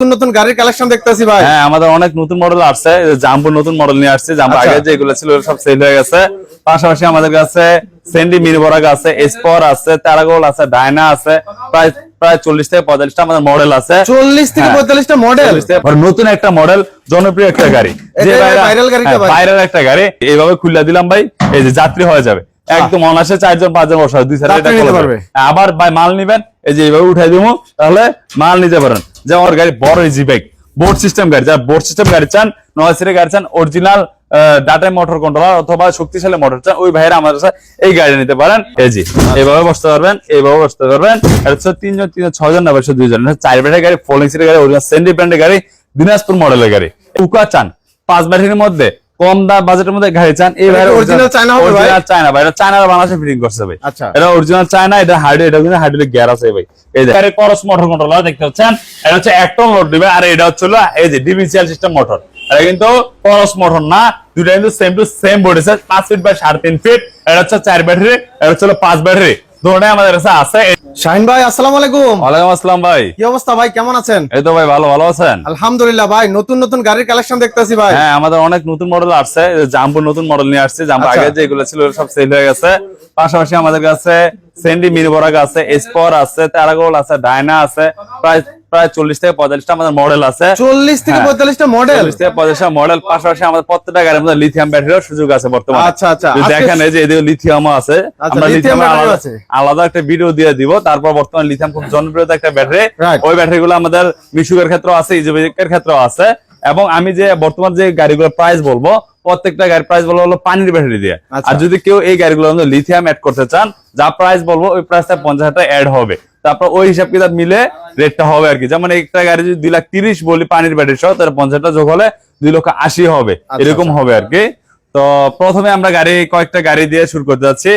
নতুন নতুন গাড়ির কালেকশন দেখতেছি ভাই। হ্যাঁ আমাদের অনেক নতুন মডেল আসছে। জাম্বো নতুন মডেল নিয়ে আসছে। জাম্বো আচ্ছা। আগে যেগুলো ছিল সব সেল হয়ে গেছে। পাশাপাশি আমাদের কাছে সেন্ডি মিরবরাগ আছে এসপর আছে তারাগোল আছে ডায়না আছে প্রায় প্রায় চল্লিশ থেকে পঁয়তাল্লিশটা আমাদের মডেল আছে। চল্লিশ থেকে হ্যাঁ। পঁয়তাল্লিশটা মডেল 40 থেকে- আর নতুন একটা মডেল জনপ্রিয় একটা গাড়ি? ভাইরাল একটা গাড়ি। এইভাবে খুলে দিলাম ভাই এই যে যাত্রী হয়ে যাবে। একদম অনাসে চারজন পাঁচজন বসা দুই সাইডে। আবার ভাই মাল নিবেন এই যে এইভাবে উঠাই দিব তাহলে মাল নিতে পারেন। যে আমার গাড়ি বড় ইজি বাইক বোর্ড সিস্টেম গাড়ি, যারা বোর্ড সিস্টেম গাড়ি চান, নয় গাড়ি চান অরিজিনাল ডাটা মোটর কন্ট্রোলার অথবা শক্তিশালী মোটর চান, ওই ভাইয়েরা আমাদের সাথে এই গাড়ি নিতে পারেন। এজি জি এইভাবে বসতে পারবেন এইভাবে বসতে পারবেন। তিনজন তিনজন ছজন না বসে দুইজন চার ব্যাটের গাড়ি ফোলিং সিটের গাড়ি অরিজিনাল সেন্ডি ব্র্যান্ডের গাড়ি দিনাজপুর মডেলের গাড়ি। উকা চান, পাঁচ ব্যাটারির মধ্যে কম দাম বাজেটের মধ্যে গাড়ি চান এই কি original চায়না হবে ভাই? original চায়না ভাই এটা চায়নার বাংলাদেশে ফিটিং করছে ভাই। আচ্ছা। এটা অরিজিনাল চায়না এটা হার্ড এটা কিন্তু গিয়ার আছে ভাই। এই যে গাড়ির করস মোটর কন্ট্রোলার দেখতে পাচ্ছেন? এটা হচ্ছে এক টন লোড দিবে আর এটা হচ্ছে এই যে সিস্টেম মোটর এটা কিন্তু করস মোটর না দুটো কিন্তু সেম টু সেম বডি পাঁচ ফিট বাই সাড়ে তিন ফিট এটা হচ্ছে চার ব্যাটারি এটা হচ্ছে পাঁচ ব্যাটারি দুটোটাই আমাদের কাছে আছে। শাহিন ভাই আসসালামু আলাইকুম। ওয়ালাইকুম আসসালাম ভাই। কি অবস্থা ভাই কেমন আছেন? এই তো ভাই ভালো ভালো আছেন? আলহামদুলিল্লাহ ভাই নতুন নতুন গাড়ির কালেকশন দেখতেছি ভাই। হ্যাঁ আমাদের অনেক নতুন মডেল আসছে। নতুন মডেল নিয়ে আসছে। আচ্ছা। আগে যেগুলো ছিল সব সেল হয়ে গেছে। পাশাপাশি আমাদের কাছে সেন্ডি মিরবরাগ আছে স্পর আছে তারাগোল আছে ডায়না আছে। প্রায় প্রায় চল্লিশ থেকে পঁয়তাল্লিশটা আমাদের মডেল আছে। চল্লিশ থেকে হ্যাঁ। পঁয়তাল্লিশটা মডেল চল্লিশ থেকে পঁয়তাল্লিশটা মডেল পাশাপাশি আমাদের প্রত্যেকটা গাড়ির মধ্যে লিথিয়াম ব্যাটারির সুযোগ আছে বর্তমানে। আচ্ছা, আচ্ছা। দেখেন এই যে এদিকে লিথিয়াম আছে। আচ্ছা, আমরা লিথিয়াম আলাদা একটা ভিডিও দিয়ে দিব। তারপর বর্তমানে লিথিয়াম খুব জনপ্রিয়তা একটা ব্যাটারি ওই ব্যাটারি গুলো আমাদের মিশুকের ক্ষেত্রে আছে ইজিবিকের ক্ষেত্রেও আছে। এবং আমি যে বর্তমান যে গাড়িগুলোর প্রাইস বলব প্রত্যেকটা গাড়ির প্রাইস বলব হলো পানির ব্যাটারি দিয়ে। আচ্ছা। আর যদি কেউ এই গাড়িগুলোর মধ্যে লিথিয়াম অ্যাড করতে চান যা প্রাইস বলব ওই প্রাইসটা পঞ্চাশ হাজার অ্যাড হবে। তারপর ওই হিসাব কিতাব মিলে রেটটা হবে আর কি। যেমন একটা গাড়ি যদি দুই লাখ তিরিশ বলি পানির ব্যাটারি সহ তাহলে পঞ্চাশটা যোগ হলে দুই লক্ষ আশি হবে। আচ্ছা, এরকম আচ্ছা। হবে আর কি। তো প্রথমে আমরা গাড়ি কয়েকটা গাড়ি দিয়ে শুরু করতে যাচ্ছি।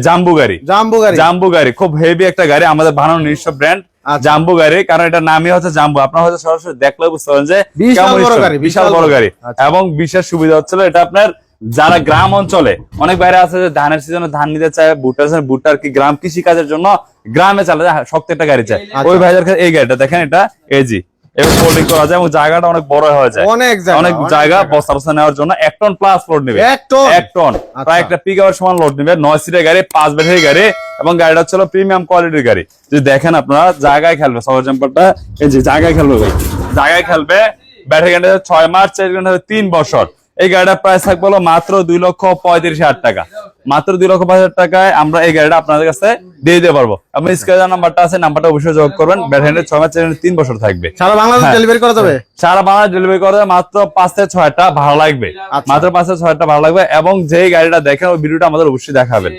জাম্বু গাড়ি জাম্বু গাড়ি জাম্বু গাড়ি খুব হেভি একটা গাড়ি আমাদের বানানো নিজস্ব ব্র্যান্ড আচ্ছা। জাম্বু গাড়ি কারণ এটা নামই হচ্ছে জাম্বু আপনারা হয়তো সরাসরি দেখলে বুঝতে পারেন যে বিশাল বড় গাড়ি, বিশাল বিশাল বড় বড়। গাড়ি আচ্ছা। এবং বিশেষ সুবিধা হচ্ছিল এটা আপনার যারা গ্রাম অঞ্চলে অনেক বাইরে আছে যে ধানের সিজনে ধান নিতে চায় ভুট্টা সিজনে ভুট্টা আর কি গ্রাম কৃষি কাজের জন্য গ্রামে চালাতে হয়, শক্ত একটা গাড়ি চায় আচ্ছা। ওই ভাইদের এই গাড়িটা দেখেন এটা এজি এবং ফোল্ডিং করা যায় এবং জায়গাটা অনেক বড় হয়ে যায়। অনেক জায়গা, অনেক জায়গা জায়গা। বস্তা বস্তা নেওয়ার জন্য এক টন প্লাস লোড নেবে। এক টন? এক টন প্রায় একটা পিক আওয়ার সমান লোড নেবে নয় সিটের গাড়ি পাঁচ ব্যাটারি গাড়ি এবং গাড়িটা হচ্ছে প্রিমিয়াম কোয়ালিটির গাড়ি। যদি দেখেন আপনারা জায়গায় খেলবে সবার জাম্পারটা এই যে জায়গায় খেলবে ভাই। জায়গায় খেলবে ব্যাটারি গাড়ি ছয় মাস চার ঘণ্টা তিন বছর। এই গাড়িটার প্রাইস থাকবে হলো মাত্র দুই লক্ষ পঁয়ত্রিশ হাজার টাকা। মাত্র দুই লক্ষ পাঁচ হাজার টাকায় আমরা এই গাড়িটা আপনাদের কাছে দিয়ে দিতে পারব। আপনি স্ক্রিনের নাম্বারটা আছে নাম্বারটা অবশ্যই যোগ করবেন। ব্যাটারি ছয় মাস তিন বছর থাকবে। সারা বাংলাদেশ হ্যাঁ। ডেলিভারি করা যাবে? সারা বাংলা ডেলিভারি করে দেবে মাত্র পাঁচ থেকে ছয়টা ভাড়া লাগবে। আচ্ছা। মাত্র পাঁচ থেকে ছয়টা ভাড়া লাগবে এবং যেই গাড়িটা দেখেন ওই ভিডিওটা আমাদের অবশ্যই দেখাবেন।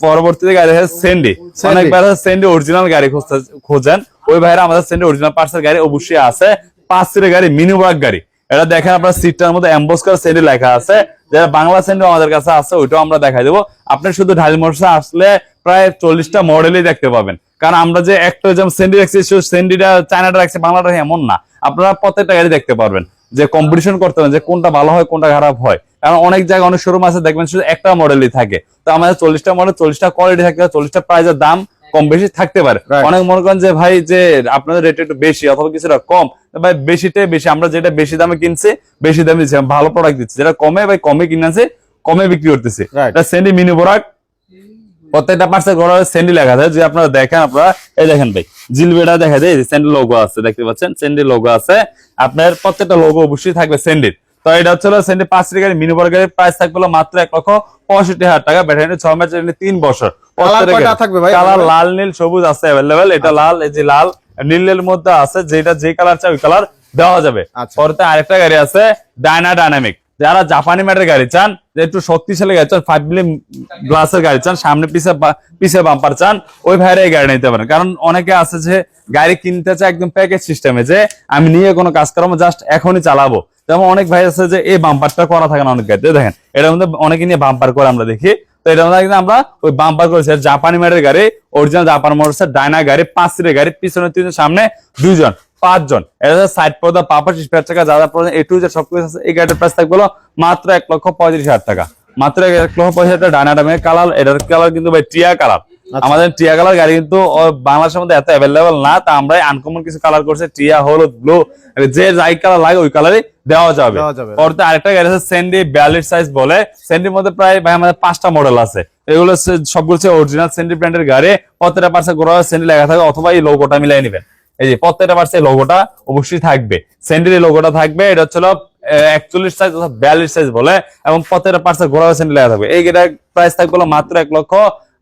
পরবর্তীতে গাড়ি হচ্ছে সেন্ডি অনেক ভাইরা সেন্ডি অরিজিনাল গাড়ি খুঁজতে- খোঁজেন। ওই ভাইরা আমাদের সেন্ডি অরিজিনাল পার্সেল গাড়ি অবশ্যই আছে। পাঁচ সিটের গাড়ি মিনি গাড়ি। এটা দেখেন আপনার সিটটার মধ্যে এম্বোস করে সেন্ডি লেখা আছে। যারা বাংলা সেন্ডি আমাদের কাছে আছে, ওইটাও আমরা দেখাই দেবো। আপনি শুধু ঢালি মোটরসে আসলে প্রায় চল্লিশটা মডেলই দেখতে পাবেন। কারণ আমরা যে একটা যেমন সেন্ডি রাখছি সেন্ডিটা চায়নাটা রাখছি বাংলাটা এমন না। আপনারা প্রত্যেকটা গাড়ি দেখতে পারবেন। যে কম্পিটিশন করতে পারেন যে কোনটা ভালো হয়, কোনটা খারাপ হয়। কারণ অনেক জায়গায়, অনেক শোরুম আছে, দেখবেন শুধু একটা মডেলই থাকে। তো আমাদের চল্লিশটা মডেল চল্লিশটা কোয়ালিটি থাকে, চল্লিশটা প্রাইজের দাম কম বেশি থাকতে পারে। অনেক মনে করেন যে ভাই যে আপনাদের রেট একটু বেশি অথবা কিছুটা কম ভাই বেশিটাই বেশি আমরা যেটা বেশি দামে কিনছি বেশি দামে দিচ্ছি ভালো প্রোডাক্ট দিচ্ছি যেটা কমে ভাই কমে কিনেছে কমে বিক্রি করতেছে। এটা সেন্ডি মিনি প্রোডাক্ট প্রত্যেকটা পার্সেল করা সেন্ডি লেখা আছে যে আপনারা দেখেন আপনারা এই দেখেন ভাই জিলবেটা দেখা যায় সেন্ডি লোগো আছে দেখতে পাচ্ছেন? সেন্ডি লোগো আছে। আপনার প্রত্যেকটা লোগো অবশ্যই থাকবে সেন্ডির তো এটা হচ্ছে সেন্ডি পাঁচ গাড়ি মিনি গাড়ির প্রাইস থাকবে মাত্র এক লক্ষ পঁয়ষট্টি হাজার টাকা। ব্যাটারি ছয় মাস তিন বছর। Colour কয়টা থাকবে ভাই? কালার লাল নীল সবুজ আছে এটা লাল এই যে লাল নীলের মধ্যে আছে যেটা যে কালার চাই ওই কালার দেওয়া যাবে। আচ্ছা। আরেকটা গাড়ি আছে ডায়না ডায়নামিক যারা জাপানি ম্যাটের গাড়ি চান একটু শক্তিশালী গাড়ি চান ফাইভ মিলি গ্লাসের গাড়ি চান সামনে পিছে বাম্পার চান ওই ভাইরা এই গাড়ি নিতে পারেন। কারণ অনেকে আছে যে গাড়ি কিনতে চায় একদম প্যাকেজ সিস্টেমে যে আমি নিয়ে কোনো কাজ করাবো জাস্ট এখনই চালাবো। যেমন অনেক ভাই আছে যে এই বাম্পারটা করা থাকে না অনেক গাড়িতে। দেখেন এটার মধ্যে অনেকে নিয়ে বাম্পার করে আমরা দেখি। তো এটা কিন্তু আমরা ওই বাম্পার করেছি জাপানি ম্যাটের গাড়ি অরিজিনাল জাপান মোটরসের ডায়না গাড়ি পাঁচ সিটের গাড়ি, পিছনে তিনজন, সামনে দুজন পাঁচজন। এটা সাইড পর্দা পাপার স্পেয়ার টাকা যা যা প্রয়োজন এ টু জেড সবকিছু আছে। এই গাড়িটার প্রাইস থাকবে মাত্র এক লক্ষ পঁয়ত্রিশ হাজার টাকা। মাত্র এক লক্ষ পঁয়ত্রিশ হাজার টাকা ডায়না ডামের কালার এটার কালার কিন্তু ভাই টিয়া কালার আমাদের টিয়া কালার গাড়ি কিন্তু বাংলাদেশের মধ্যে এত অ্যাভেলেবল না তা আমরা আনকমন কিছু কালার করছে টিয়া হলুদ ব্লু যে যাই কালার লাগে ওই কালারই দেওয়া যাবে। পরতে আরেকটা গাড়ি আছে স্যান্ডি বিয়াল্লিশ সাইজ বলে। স্যান্ডির মধ্যে প্রায় ভাই আমাদের পাঁচটা মডেল আছে। এগুলো সবগুলো হচ্ছে অরিজিনাল স্যান্ডি ব্র্যান্ডের গাড়ি। প্রত্যেকটা পার্সে গোড়া স্যান্ডি লেখা থাকে অথবা এই লোগোটা মিলাই নেবেন। এই যে প্রত্যেকটা পার্সে লোগোটা অবশ্যই থাকবে। স্যান্ডির লোগোটা থাকবে এটা হচ্ছে একচল্লিশ সাইজ অথবা বিয়াল্লিশ সাইজ বলে এবং প্রত্যেকটা পার্সে গোড়া স্যান্ডি লেখা থাকবে। এই গাড়ির প্রাইস থাকবে মাত্র এক লক্ষ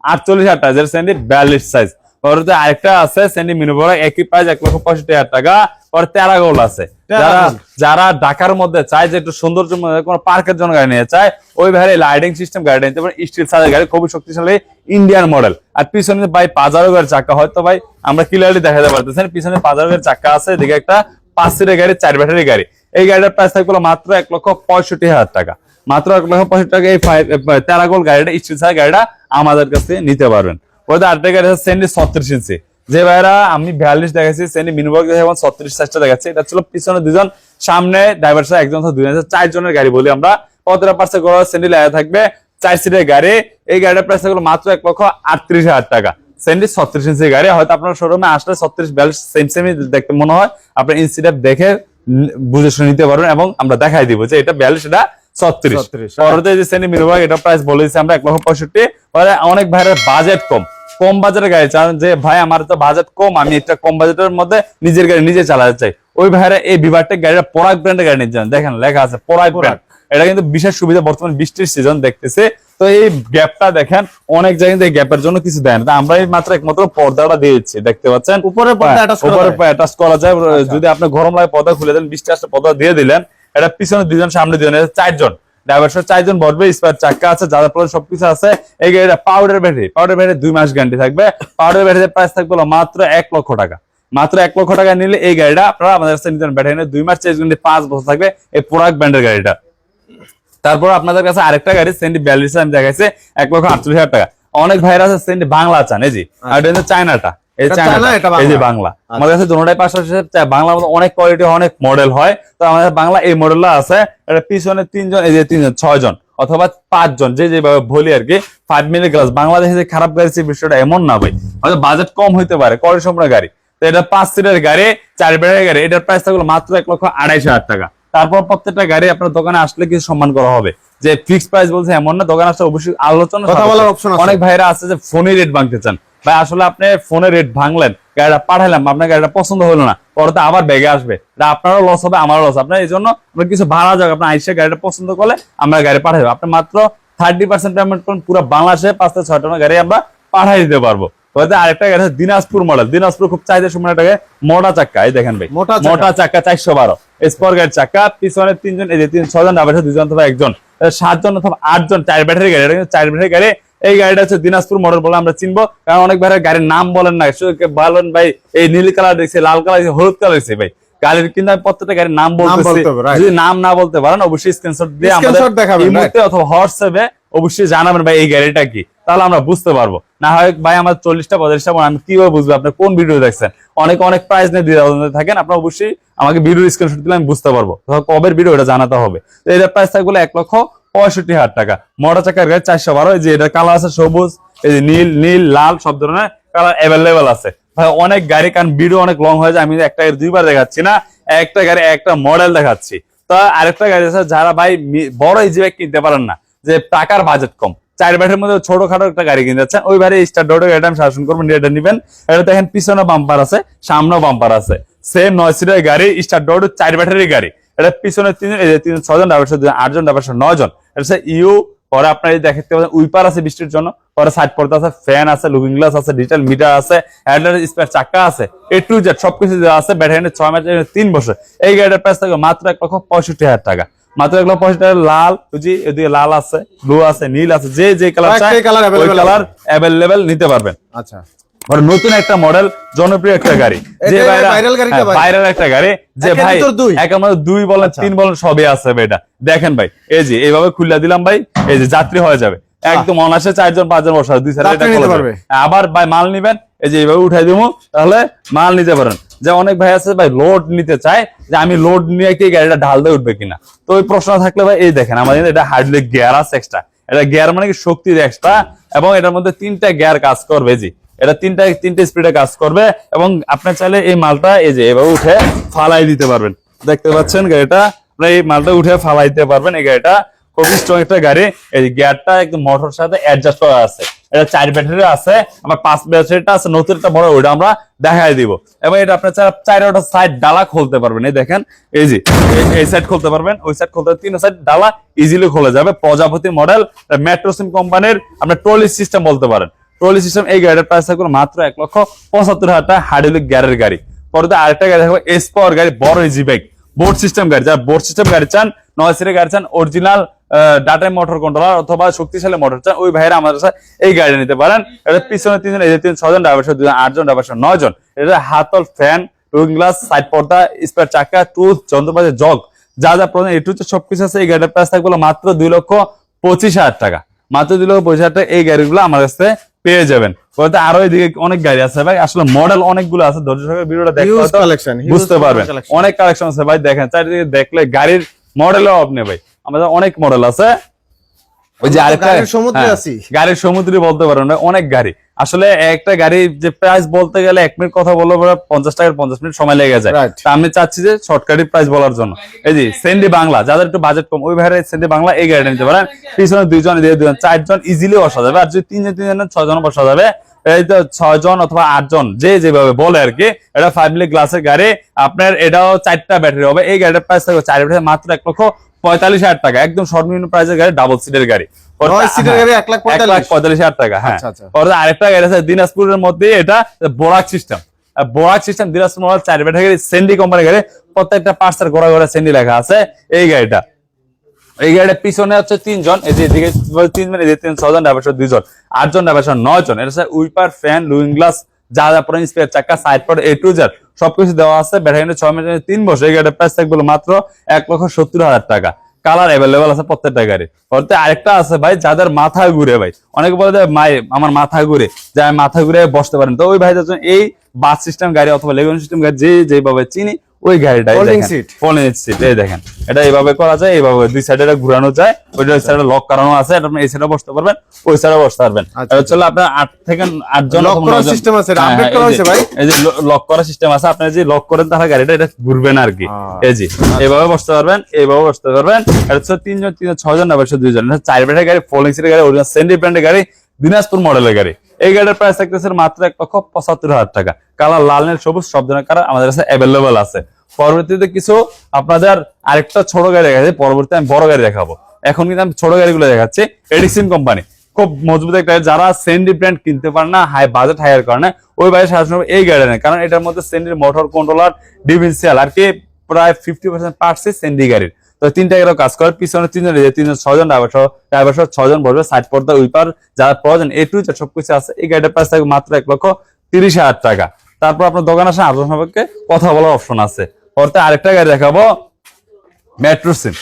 আটচল্লিশ হাজার টাকা যেটা স্যান্ডি বিয়াল্লিশ সাইজ পরে আরেকটা আছে স্যান্ডি মিনু বড় একই প্রাইস এক লক্ষ পঁয়ষট্টি হাজার টাকা। পরে তেরা গোল আছে। যারা যারা ঢাকার মধ্যে চায় যে একটু সৌন্দর্য মধ্যে কোনো পার্কের জন্য গাড়ি নিয়ে চায় ওই ভাইয়ের লাইটিং সিস্টেম গাড়ি নিতে পারেন স্টিল সাইজের গাড়ি খুবই শক্তিশালী ইন্ডিয়ান মডেল আর পিছনে ভাই পাজারো গাড়ির চাকা হয়তো ভাই আমরা ক্লিয়ারলি দেখাতে পারতেছেন পিছনে পাজারো গাড়ির চাকা আছে এদিকে একটা পাঁচ সিটের গাড়ি চার ব্যাটারি গাড়ি। এই গাড়িটার প্রাইস থাকবে মাত্র এক লক্ষ পঁয়ষট্টি হাজার টাকা। মাত্র এক লক্ষ পঁয়ষট্টি টাকা এই তেরাগোল গাড়িটা স্টিল সাইজ গাড়িটা আমাদের কাছে নিতে পারবেন। ওদের আরেকটা গাড়ি আছে সেন্ডি ছত্রিশ ইঞ্চি। যে ভাইরা আমি বিয়াল্লিশ দেখাচ্ছি সেন্ডি মিনিবাগ দেখে ছত্রিশ সাইজটা দেখাচ্ছি। এটা ছিল পিছনে দুজন, সামনে ড্রাইভার সাহেব একজন দুজন চারজনের গাড়ি বলি আমরা। কতটা পার্সেন্ট করে সেন্ডি লাগা থাকবে। চার সিটের গাড়ি। এই গাড়িটার প্রাইস থাকল মাত্র এক লক্ষ আটত্রিশ হাজার টাকা। সেন্ডি ছত্রিশ ইঞ্চি গাড়ি। হয়তো আপনার শোরুমে আসলে ছত্রিশ বিয়াল্লিশ সেম সেমই দেখতে মনে হয়। আপনার ইনসিডেন্ট দেখে বুঝে শুনে নিতে পারবেন এবং আমরা দেখাই দিব যে এটা বিয়াল্লিশ এটা ছত্রিশ। 36, যে শ্রেণি মিনিমাম এটা প্রাইস বলে দিচ্ছি আমরা এক লক্ষ পঁয়ষট্টি। অনেক ভাইয়ের বাজেট কম। কম গাড়ি চান যে ভাই আমার তো বাজেট কম আমি একটা কম বাজেটের মধ্যে নিজের গাড়ি নিজে চালাতে চাই। ওই এই বিভাগটা গাড়িটা পরাগ ব্র্যান্ডের গাড়ি নিয়ে যান দেখেন লেখা আছে পরাগ ব্র্যান্ড এটা কিন্তু বিশেষ সুবিধা বর্তমান বৃষ্টির সিজন দেখতেছে। তো এই গ্যাপটা দেখেন অনেক জায়গায় গ্যাপের জন্য কিছু দেয় না। আমরা এই মাত্র একমাত্র পর্দাটা দিয়েছি দেখতে পাচ্ছেন? উপরে পর্দা হ্যাঁ? অ্যাটাচ করা যায়। যদি আপনি গরম লাগে পর্দা খুলে দেন বৃষ্টি আসলে পর্দা দিয়ে দিলেন এটা পিছনে দুজন সামনে দুজন এটা চারজন। ড্রাইভার সহ চারজন বসবে স্পার চাক্কা আছে যাদের পরে সবকিছু আছে। এই গাড়িটা পাউডার ব্যাটারি পাউডার ব্যাটারি দুই মাস গ্যারান্টি থাকবে। পাউডার ব্যাটারির প্রাইস থাকবে মাত্র এক লক্ষ টাকা। মাত্র এক লক্ষ টাকা নিলে এই গাড়িটা আপনারা আমাদের কাছে নিতে ব্যাটারি দুই মাস চেঞ্জ গ্যারান্টি পাঁচ বছর থাকবে এই পোরাক ব্র্যান্ডের গাড়িটা। তারপর আপনাদের কাছে আরেকটা গাড়ি সেন্ডি বিয়াল্লিশ আমি দেখাইছে, এক লক্ষ আটচল্লিশ হাজার টাকা। অনেক ভাইরা আছে সেন্ডি বাংলা চান, এই জি আর চায়নাটা এই যে বাংলা। বাংলা। আমাদের কাছে দুটোটাই পাশাপাশি চা- অনেক কোয়ালিটি অনেক মডেল হয়। তো আমাদের বাংলা এই মডেলটা আছে এটা পিছনে তিনজন এই যে তিনজন ছয়জন অথবা পাঁচজন যে যেভাবে বলি আর কি ফাইভ মিনিট গ্লাস বাংলাদেশে যে খারাপ গাড়ি বিষয়টা এমন না ভাই। আমাদের বাজেট কম হইতে পারে কোয়ালিটি গাড়ি। তো এটা পাঁচ সিটের গাড়ি চার বেড়ের গাড়ি এটার প্রাইস থাকল মাত্র এক লক্ষ আড়াইশ হাজার টাকা। তারপর প্রত্যেকটা গাড়ি আপনার দোকানে আসলে কিছু সম্মান করা হবে। যে ফিক্স প্রাইস বলছে এমন না দোকানে আসলে অবশ্যই আলোচনা কথা বলার option অনেক ভাইরা আছে যে ফোনে রেট ভাঙতে চান। ভাই আসলে আপনি ফোনে রেট ভাঙলেন। গাড়িটা পাঠাইলাম আপনার গাড়িটা পছন্দ হলো না। পরে তো আবার ব্যাগে আসবে। আপনারও লস হবে আমারও লস আপনার এই জন্য আমরা কিছু ভাড়া যাক আপনার আইসে গাড়িটা পছন্দ করলে আমরা গাড়ি পাঠাবো আপনি মাত্র থার্টি পার্সেন্ট পেমেন্ট করুন পুরো বাংলাদেশে পাঁচ থেকে ছয় টাকা গাড়ি আমরা পাঠাই দিতে পারব। হয়তো আরেকটা গাড়ি দিনাজপুর মডেল দিনাজপুর খুব চাহিদা সময় একটা মোটা চাক্কা এই দেখেন ভাই। মোটা মোটা চাক্কা চারশো বারো। স্পর গাড়ির চাক্কা পিছনে তিনজন এই যে তিন ছজন ডাবের দুজন অথবা একজন। সাতজন অথবা আটজন চার ব্যাটারি গাড়ি। চার ব্যাটারি গাড়ি এই গাড়িটা হচ্ছে দিনাজপুর মডেল বলে আমরা চিনবো। কারণ অনেক ভাইয়ের গাড়ির নাম বলেন না বলেন ভাই এই নীল কালার দেখছি লাল কালার হলুদ কালার দেখছি ভাই। গাড়ির কিন্তু আমি প্রত্যেকটা গাড়ির নাম বলতেছি। যদি নাম না বলতে পারেন অবশ্যই স্ক্রিনশট দিয়ে আমাদের অথবা হোয়াটসঅ্যাপে অবশ্যই জানাবেন ভাই এই গাড়িটা কি। তাহলে আমরা বুঝতে পারব। না হয় ভাই আমার চল্লিশটা পঁয়তাল্লিশটা আমি কীভাবে বুঝব? আপনি কোন ভিডিও দেখছেন? অনেক অনেক প্রাইস নিয়ে দ্বিধাদ্বন্দ্বে থাকেন আপনার অবশ্যই আমাকে ভিডিও স্ক্রিনশট দিলে আমি বুঝতে পারব। কবের ভিডিও এটা জানাতে হবে? তো এটার প্রাইস থাকবে এক লক্ষ পঁয়ষট্টি হাজার টাকা। মোটর চাকার গাড়ি চারশো বারো যে এটা কালার আছে সবুজ, এই যে নীল নীল, লাল, সব ধরনের কালার অ্যাভেলেবেল আছে। ভাই, অনেক গাড়ি, কারণ ভিডিও অনেক লং হয়ে যায়, আমি একটা দুইবার দেখাচ্ছি না, একটা গাড়ি, একটা মডেল দেখাচ্ছি। তো আরেকটা গাড়ি আছে, যারা ভাই বড় ইজি কিনতে পারেন না, যে টাকার বাজেট কম। চার ব্যাটের মধ্যে ছোটখাটো একটা গাড়ি কিনতে যাচ্ছেন ওই ভাই স্টার ডোডো গাড়িটা আমি শাসন করব নিয়ে এটা নিবেন। এটা দেখেন, পিছনে বাম্পার আছে, সামনেও বাম্পার আছে। সেম নয় সিটের গাড়ি স্টার ডোডো চার ব্যাটারি গাড়ি। এটা পিছনে তিন এই যে তিন ছজন ড্রাইভার দুজন আটজন ড্রাইভার নয় জন এটা হচ্ছে ইউ পরে আপনার এই দেখতে পাচ্ছেন উইপার আছে বৃষ্টির জন্য পরে সাইড পর্দা আছে ফ্যান আছে লুকিং গ্লাস আছে ডিজিটাল মিটার আছে হ্যান্ডেল স্পেয়ার চাকা আছে এ টু জেড সবকিছু দেওয়া আছে ব্যাটারি ছয় মাস তিন বছর। এই গাড়িটার প্রাইস থাকবে মাত্র এক লক্ষ পঁয়ষট্টি হাজার টাকা। মাত্র এক লক্ষ পঁয়ষট্টি হাজার লাল বুঝি? এদিকে লাল আছে ব্লু আছে নীল আছে যে যে কালার চাই কালার অ্যাভেলেবেল নিতে পারবেন। আচ্ছা। আর নতুন একটা মডেল জনপ্রিয় একটা গাড়ি। যে ভাই। ভাইরাল একটা গাড়ি যে ভাই দুই? এক আমাদের দুই বলেন আচ্ছা। তিন বলেন সবই আছে এটা। দেখেন ভাই এই যে এইভাবে খুলে দিলাম ভাই এই যে যাত্রী হয়ে যাবে। একদম অনাসে চারজন পাঁচজন বসা দুই পারবে। আবার ভাই মাল নিবেন এই যে এইভাবে উঠাই দিব তাহলে মাল নিতে পারেন। যে অনেক ভাই আছে ভাই লোড নিতে চায় যে আমি লোড নিয়ে কি গাড়িটা ঢাল দিয়ে উঠবে কিনা। তো ওই প্রশ্ন থাকলে ভাই এই দেখেন আমাদের এটা হাইড্রোলিক গিয়ার আছে এক্সট্রা এটা গিয়ার মানে কি শক্তির এক্সট্রা এবং এটার মধ্যে তিনটা গিয়ার কাজ করবে জি। এটা তিনটা তিনটা স্পিডে কাজ করবে এবং আপনি চাইলে এই মালটা এই যে এভাবে উঠে ফালাই দিতে পারবেন। দেখতে পাচ্ছেন গাড়িটা? আপনারা এই মালটা উঠে ফালাই দিতে পারবেন। এই গাড়িটা খুবই স্ট্রং একটা গাড়ি। এই গিয়ারটা একদম মোটর সাথে অ্যাডজাস্ট করা আছে। এটা চার ব্যাটারি আছে। আমার পাঁচ ব্যাটারিটা আছে। নতুন একটা বড়, ওইটা আমরা দেখাই দিব। এবং এটা আপনার চার চারটা সাইড ডালা খুলতে পারবেন। এই দেখেন, এই যে, এই- এই সাইড খুলতে পারবেন। ওই সাইড খুলতে তিন সাইড ডালা ইজিলি খুলে যাবে। প্রজাপতি মডেল মেট্রোসিম কোম্পানির আপনার ট্রলি সিস্টেম বলতে পারেন। ট্রলি সিস্টেম এই গাড়ির প্রাইস থাকবে মাত্র এক লক্ষ পঁচাত্তর হাজার টাকা হাইড্রোলিক গ্যারের গাড়ি। পরে আরেকটা গাড়ি থাকবে এস পাওয়ার গাড়ি, বড় ইজি বাইক বোর্ড সিস্টেম গাড়ি, যারা বোর্ড সিস্টেম গাড়ি চান নয় সিটের গাড়ি চান অরিজিনাল ডাটা মোটর কন্ট্রোলার অথবা শক্তিশালী মোটর চান, ওই ভাইরা আমাদের কাছে এই গাড়ি নিতে পারেন। এটা পিছনে তিনজন এই তিন ছজন ড্রাইভার সহ দুজন, আটজন ড্রাইভার সহ নয় জন এটা হাতল ফ্যান লুকিং গ্লাস সাইড পর্দা স্পেয়ার চাকা টুল যন্ত্রপাতি জগ যা যা প্রয়োজন এটু সবকিছু আছে। এই গাড়ির প্রাইস থাকবে মাত্র দুই লক্ষ পঁচিশ হাজার টাকা। মাত্র দুই লক্ষ পঁচিশ হাজার টাকা এই গাড়িগুলো আমার কাছে পেয়ে যাবেন। বলতে আরও এদিকে অনেক গাড়ি আছে ভাই। আসলে মডেল অনেকগুলো আছে ধৈর্য সহকারে ভিডিওটা দেখতে হয়তো বুঝতে পারবেন। অনেক কালেকশন আছে ভাই দেখেন চারিদিকে দেখলে গাড়ির মডেলও আপনি ভাই। আমাদের অনেক মডেল আছে। ওই যে আরেকটা সমুদ্রে হ্যাঁ, আছি। গাড়ির সমুদ্রে বলতে পারো না, অনেক গাড়ি। আসলে একটা গাড়ি যে প্রাইস বলতে গেলে এক মিনিট কথা বলব পঞ্চাশ টাকার পঞ্চাশ মিনিট সময় লেগে যায়। আমি চাচ্ছি যে শর্টকাটের প্রাইস বলার জন্য। এই যে সেন্ডি বাংলা যাদের একটু বাজেট কম ওই ভাইয়ের সেন্ডি বাংলা এই গাড়িটা নিতে পারেন। পিছনে দুইজন দুজন চারজন ইজিলি বসা যাবে। আর যদি তিনজন তিনজন ছজন বসা যাবে এই তো ছয়জন অথবা আটজন যে যেভাবে বলে আর কি এটা ফাইভ লিগ গ্লাসের গাড়ি। আপনার এটাও চারটা ব্যাটারি হবে। এই গাড়িটার প্রাইস থাকবে চার ব্যাটারি মাত্র এক লক্ষ পঁয়তাল্লিশ হাজার টাকা। একদম সর্বনিম্ন প্রাইসের গাড়ি ডাবল সিটের গাড়ি। পঁয়তাল্লিশ। হাজার টাকা হ্যাঁ। আচ্ছা, আচ্ছা। আরেকটা গাড়ি আছে দিনাজপুরের মধ্যে এটা বোরাক সিস্টেম বোরাক সিস্টেম দিনাজপুর চার ব্যাটারি সেন্ডি কোম্পানির গাড়ি। প্রত্যেকটা পার্সের গোড়া গোড়া সেন্ডি লেখা আছে এই গাড়িটা। এই গাড়িটা পিছনে হচ্ছে তিনজন, এই যে এদিকে তিনজন এদিকে তিন ছজন ড্রাইভার দুইজন, আটজন ড্রাইভার সহ নয় জন এটা হচ্ছে উইপার, ফ্যান, লুইং গ্লাস, যা যা পরে স্পেয়ার চাকা সাইড পর এ টু জেড সবকিছু দেওয়া আছে। ব্যাটারি ছয় মাসের তিন বছর। এই গাড়ির প্রাইস থাকবে মাত্র এক লক্ষ সত্তর হাজার টাকা। কালার অ্যাভেলেবল আছে প্রত্যেকটা গাড়ি পরে আরেকটা আছে ভাই, যাদের মাথা ঘুরে ভাই। অনেকে বলে যে, মাই, আমার মাথা ঘুরে। যে মাথা ঘুরে বসতে পারেন তো ওই ভাইদের জন্য এই বাস সিস্টেম গাড়ি অথবা লেগুন সিস্টেম গাড়ি যে যেভাবে চিনি ওই seat। ফোনের সিট এই দেখেন। এটা এইভাবে করা যায় এইভাবে দুই সাইডে এটা ঘুরানো যায় ওইটা ওই সাইডে লক করানো আছে এটা আপনি এই সাইডে বসতে পারবেন ওই সাইডে বসতে পারবেন। আচ্ছা, এটা আপনার থেকে আটজন Lock অথবা করার আছে, এটা হ্যাঁ, হ্যাঁ, করা হয়েছে ভাই? এই যে লক করার সিস্টেম আছে আপনি যে লক করেন তাহলে গাড়িটা এটা ঘুরবে না আর কি। এই এইভাবে বসতে পারবেন এইভাবে বসতে পারবেন এটা হচ্ছে তিনজন তিনজন ছয়জন না এটা চার ব্যাটারি গাড়ি ফোলিং সিটের গাড়ি সেন্ডি ব্র্যান্ডের গাড়ি দিনাজপুর মডেলের গাড়ি। এই গাড়ির প্রাইস থাকতেছে মাত্র এক লক্ষ পঁচাত্তর হাজার টাকা। কালার লাল, নীল, সবুজ, সব ধরনের কালার আমাদের কাছে অ্যাভেলেবল আছে। পরবর্তীতে কিছু আপনাদের আরেকটা ছোট গাড়ি দেখাচ্ছি, পরবর্তীতে আমি বড় গাড়ি দেখাবো। এখন কিন্তু আমি ছোট গাড়িগুলো দেখাচ্ছি এডিসিন কোম্পানি খুব মজবুত একটা যারা সেন্ডি ব্র্যান্ড কিনতে পারে না হাই বাজেট হায়ার করে না, ওই বাইরে সারাশন এই গাড়ি নেয় কারণ এটার মধ্যে সেন্ডির মোটর কন্ট্রোলার ডিফেন্সিয়াল আর কি প্রায় ফিফটি পার্সেন্ট পার্টসই সেন্ডি গাড়ির। তো তিনটা গাড়ি কাজ করে পিছনে তিনজন যে তিনজন ছজন ড্রাইভার সহ ড্রাইভার সহ ছজন বসবে সাইড পর্দা উইপার যারা প্রয়োজন, এ টু জেড সবকিছু আছে। এই গাড়িটার প্রাইস থাকবে মাত্র এক লক্ষ তিরিশ হাজার টাকা। তারপর আপনার দোকান আসে আলোচনা সম্পর্কে কথা বলার অপশন আছে। পরতে আরেকটা গাড়ি দেখাবো মেট্রো সিম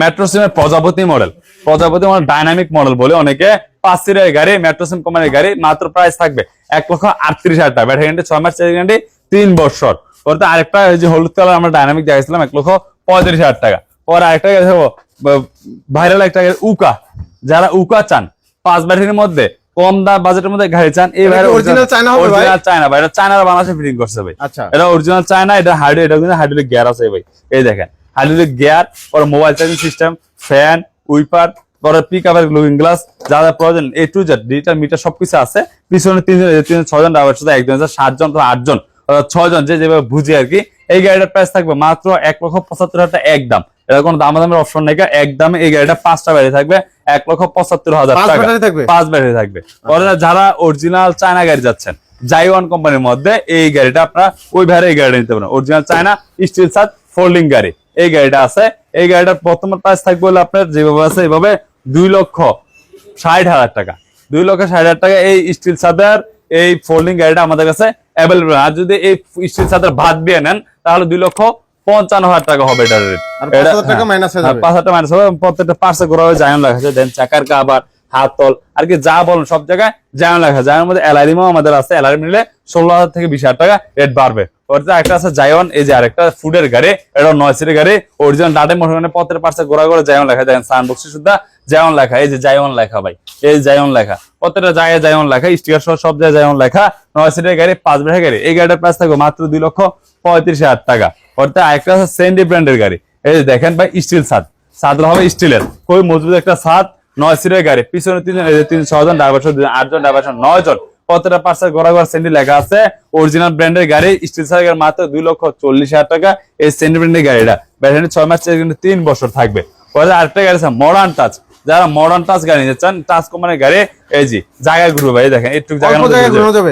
মেট্রো সিমের প্রজাপতি মডেল প্রজাপতি মডেল ডাইনামিক মডেল বলে অনেকে পাঁচ সিটের গাড়ি মেট্রো সিম কোম্পানির গাড়ি, মাত্র প্রাইস থাকবে এক লক্ষ আটত্রিশ হাজার টাকা। ব্যাটারি ছয় মাস চারি গ্যারান্টি তিন বছর। পরে আরেকটা যে হলুদ কালার আমরা ডাইনামিক দেখাইছিলাম, এক লক্ষ পঁয়ত্রিশ হাজার টাকা। পরে আরেকটা দেখাবো ভাইরাল একটা উকা যারা উকা চান পাঁচ ব্যাটারির মধ্যে কম দাম বাজেটের মধ্যে গাড়ি চান এই কি original চায়না হবে ভাই? অরিজিনাল চায়না ভাই এটা চায়নার বাংলাদেশে ফিটিং করছে ভাই। আচ্ছা। এটা অরিজিনাল চায়না এটা হার্ড এটা কিন্তু হাইড্রোলিক গিয়ার আছে ভাই। এই দেখেন hydraulic gear mobile charging system fan wiper পরে পিক আপের লুকিং গ্লাস যা যা প্রয়োজন A to Z digital meter সবকিছু আছে। পিছনে তিনজন তিনজন ছজন ড্রাইভার সাথে একজন সাতজন তো আটজন ছয়জন যে যেভাবে বুঝি আর কি এই গাড়িটার প্রাইস থাকবে মাত্র এক লক্ষ পঁচাত্তর হাজার একদম। এটা কোনো দামাদামের অপশন নেই এক দামে এই গাড়িটা পাঁচটা ব্যাটারি থাকবে এক লক্ষ পঁচাত্তর হাজার পাঁচ টাকা। ব্যাটারি থাকবে? পাঁচ ব্যাটারি থাকবে। পরে যারা অরিজিনাল চায়না গাড়ি যাচ্ছেন জাইওয়ান কোম্পানির মধ্যে এই গাড়িটা আপনারা ওই ভাইরে এই গাড়িটা নিতে পারেন। অরিজিনাল চায়না স্টিল সাত ফোল্ডিং গাড়ি। এই গাড়িটা আছে। এই গাড়িটার বর্তমান প্রাইস থাকবে হলো আপনার যেভাবে আছে এইভাবে দুই লক্ষ ষাট হাজার টাকা। দুই লক্ষ ষাট হাজার টাকা এই স্টিল সাদার এই ফোল্ডিং গাড়িটা আমাদের কাছে অ্যাভেলেবল আর যদি এই স্টিল সাদার ভাত দিয়ে নেন তাহলে দুই লক্ষ পঞ্চান্ন হাজার টাকা হবে এটার রেট পাঁচ হাজার টাকা minus হয়ে মাইনাস হবে প্রত্যেকটা পার্সে ঘোরা হবে জায়ন লেখা দেন চাকার কাবার হাতল আর কি যা বলেন সব জায়গায় জায়ন লেখা জায়নের মধ্যে অ্যালারিমও আমাদের আছে। অ্যালারিম নিলে ষোলো হাজার থেকে বিশ হাজার টাকা রেট বাড়বে। ওটা একটা আছে জায়ন এই যে আরেকটা ফুডের গাড়ি, এটা নয় সিটের গাড়ি। অরিজিনাল ডাটে মোটর পথের পাশে গোড়া করে জায়ন লেখা। দেখেন সানবক্সে সুদ্ধা জায়ন লেখা, এই যে জায়ন লেখা ভাই, এই জায়ন লেখা। প্রত্যেকটা জায়গায় জায়ন লেখা স্টিকার সহ সব জায়গায় জায়ন লেখা। নয় সিটের গাড়ি, পাঁচ বেড়ে গাড়ি। এই গাড়িটার প্রাইস থাকবে মাত্র দুই লক্ষ পঁয়ত্রিশ হাজার টাকা। অর্থাৎ আরেকটা আছে সেন্ডি ব্র্যান্ডের গাড়ি। এই দেখেন ভাই স্টিল ছাদ। ছাদটা হবে স্টিলের খুবই মজবুত একটা ছাদ। নয় সিটের গাড়ি। পিছনে তিনজন যে তিন ছজন ড্রাইভার আটজন ড্রাইভার নয় জন প্রত্যেকটা পার্সেল ঘোরা ঘোরা সেন্ডি লেখা আছে। অরিজিনাল ব্র্যান্ডের গাড়ি স্টিল সাইকেল মাত্র দুই লক্ষ চল্লিশ হাজার টাকা। এই সেন্ডি ব্র্যান্ডের গাড়িটা ব্যাটারি ছয় মাস কিন্তু তিন বছর থাকবে। আরেকটা গাড়ি আছে মডার্ন টাচ যারা মডার্ন টাচ গাড়ি নিতে চান টাচ কোম্পানির গাড়ি এই জি জায়গায় ঘুরবে ভাই দেখেন একটু জায়গা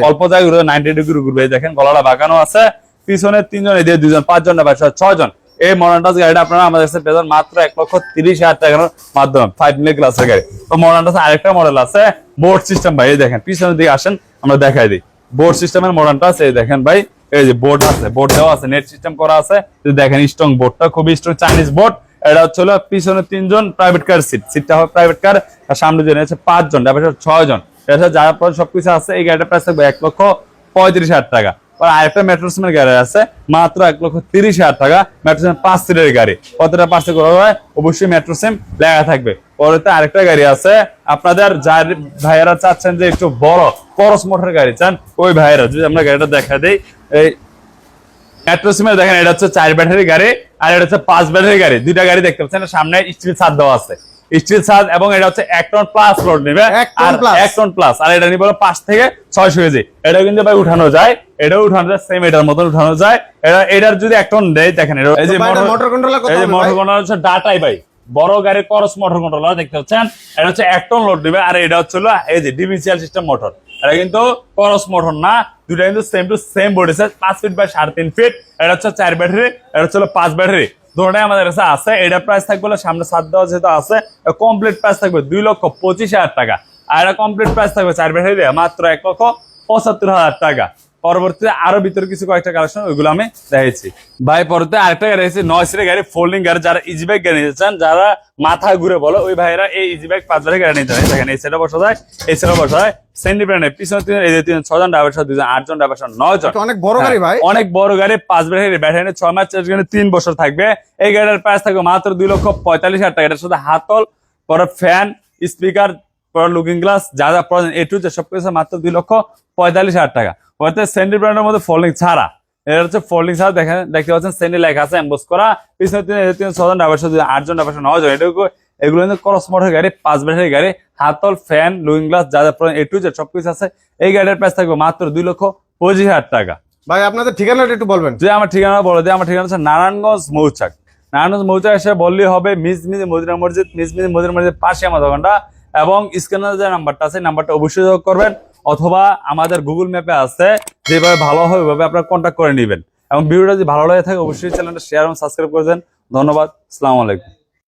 অল্প জায়গায় ঘুরবে নাইনটি ডিগ্রি ঘুরবে দেখেন গলাটা বাঁকানো আছে। পিছনে তিনজন এদিকে দুজন পাঁচজন ছয় ছয়জন। এই মডার্ন টাচ গাড়িটা আপনারা আমাদের কাছে পেয়ে যাবেন মাত্র এক লক্ষ তিরিশ হাজার টাকার মাধ্যমে ফাইভ মিনিট ক্লাসের গাড়ি। তো মডার্ন টাচ আরেকটা মডেল আছে বোর্ড সিস্টেম ভাই, এই দেখেন, পিছনের দিকে আসেন, আমরা দেখাই দিই। বোর্ড সিস্টেমের মডার্ন টাচ এই দেখেন ভাই, এই যে বোর্ড আছে বোর্ড দেওয়া আছে নেট সিস্টেম করা আছে। দেখেন স্ট্রং বোর্ডটা খুবই স্ট্রং চাইনিজ বোর্ড এটা হচ্ছে হলো পিছনে তিনজন প্রাইভেট কার সিট সিটটা হবে প্রাইভেট কার আর সামনে জন আছে পাঁচজন, তারপরে ছয় জন এটা যারা পরে সবকিছু আছে, এই গাড়িটা প্রাইস থাকবে এক লক্ষ পঁয়ত্রিশ হাজার টাকা। আর আরেকটা মেট্রোসিমের গাড়ি আছে, মাত্র এক লক্ষ তিরিশ হাজার টাকা। পাঁচ সিটের গাড়ি। কতটা হয় অবশ্যই মেট্রোসিম থাকবে। পরেতে আরেকটা গাড়ি আছে। আপনাদের যার ভাইয়েরা চাচ্ছেন যে একটু বড় করস মোটর গাড়ি চান, ওই ভাইয়েরা, যদি আমরা গাড়িটা দেখা দেই, এই মেট্রোসিমে দেখেন, এটা হচ্ছে চার ব্যাটারি গাড়ি, আর এটা হচ্ছে পাঁচ ব্যাটারি গাড়ি। দুইটা গাড়ি দেখতে পাচ্ছেন, সামনে স্টিল ছাদ দেওয়া আছে। স্টিল ছাদ এবং এটা হচ্ছে এক টন প্লাস লোড নেবে আর। এক টন প্লাস আর এটা নিবে পাঁচ থেকে ছয়শো কেজি। এটা কিন্তু ভাই উঠানো যায় এটাও উঠানো যায় সেম এটার মতন উঠানো যায়। এটা এটার যদি এক টন দেয় দেখেন এটা এই যে মোটর controller এই যে মোটর কন্ট্রোলার হচ্ছে ডাটাই ভাই। বড় গাড়ির করস মোটর কন্ট্রোলার দেখতে পাচ্ছেন? এটা হচ্ছে এক টন লোড নেবে আর এটা হচ্ছে এই যে ডিভিসিয়াল সিস্টেম মোটর এটা কিন্তু করস মোটর না দুটা কিন্তু সেম টু সেম বোর্ড আছে পাঁচ ফিট বাই সাড়ে তিন ফিট এটা হচ্ছে চার ব্যাটারি এটা হচ্ছে হলো পাঁচ ব্যাটারি দুটোটাই আমাদের কাছে আছে। এটা প্রাইস থাকবে সামনে সাত দেওয়া যেহেতু আছে কমপ্লিট প্রাইস থাকবে দুই লক্ষ পঁচিশ হাজার টাকা। আর এটা কমপ্লিট প্রাইস থাকবে চার ব্যাটারি মাত্র এক লক্ষ পঁচাত্তর হাজার টাকা। পরবর্তীতে আরও ভিতরে কিছু কয়েকটা কালেকশন ওইগুলো আমি দেখাইছি ভাই পরবর্তীতে আরেকটা গাড়ি আছে নয় সিটের গাড়ি ফোল্ডিং গাড়ি যারা ইজি বাইক গাড়ি নিতে চান যারা মাথা ঘুরে বলো ওই ভাইরা এই ইজি বাইক পাঁচ বারের গাড়ি নিতে হয় এই সেটা বসা যায় এই সেটা বসা যায় সেন্ডি ব্র্যান্ডের পিছনে তিন এই তিন ছজন ড্রাইভার সহ দুজন আটজন ড্রাইভার সহ নয় অনেক বড় গাড়ি ভাই। হ্যাঁ, অনেক বড় গাড়ি পাঁচ ব্যাটারি ছয় মাস চার্জ গাড়ি তিন বছর থাকবে। এই গাড়ির প্রাইস থাকবে মাত্র দুই লক্ষ পঁয়তাল্লিশ হাজার টাকা। এটার সাথে হাতল পরে ফ্যান স্পিকার পরে লুকিং গ্লাস যা যা প্রয়োজন এ টু যে সব কিছু মাত্র দুই লক্ষ পঁয়তাল্লিশ হাজার টাকা। অর্থাৎ স্যান্ডি ব্র্যান্ডের মধ্যে ফোল্ডিং ছাড়া। এটা হচ্ছে ফোল্ডিং ছাড়া দেখেন দেখতে পাচ্ছেন স্যান্ডি লেখা আছে এম্বোস করা। পিছনে তিন তিন ছজন ড্রাইভার সাথে আটজন ড্রাইভার সাথে এটুকু এগুলো কিন্তু ক্রস মোটর গাড়ি পাঁচ ব্যাটারি গাড়ি হাতল ফ্যান লুকিং গ্লাস যা যা এ টু যে সব কিছু আছে। এই গাড়ির প্রাইস থাকবে মাত্র দুই লক্ষ পঁচিশ হাজার টাকা। ভাই আপনাদের ঠিকানাটা একটু বলবেন। যে আমার ঠিকানা বলে দিই আমার ঠিকানা হচ্ছে নারায়ণগঞ্জ মৌচাক। নারায়ণগঞ্জ মৌচাক এসে বললেই হবে মিস মদিনা মসজিদ মিস মিস মদিনা মসজিদ পাশে আমার দোকানটা। এবং স্ক্যানার যে নাম্বারটা আছে নাম্বারটা অবশ্যই যোগ করবেন। অথবা আমাদের গুগল ম্যাপে আছে, যেভাবে ভালো হয় ওইভাবে আপনারা কন্ট্যাক্ট করে নেবেন। এবং ভিডিওটা যদি ভালো লাগে থাকে, অবশ্যই চ্যানেলটা শেয়ার এবং সাবস্ক্রাইব করে দেন। ধন্যবাদ, আসসালামু আলাইকুম।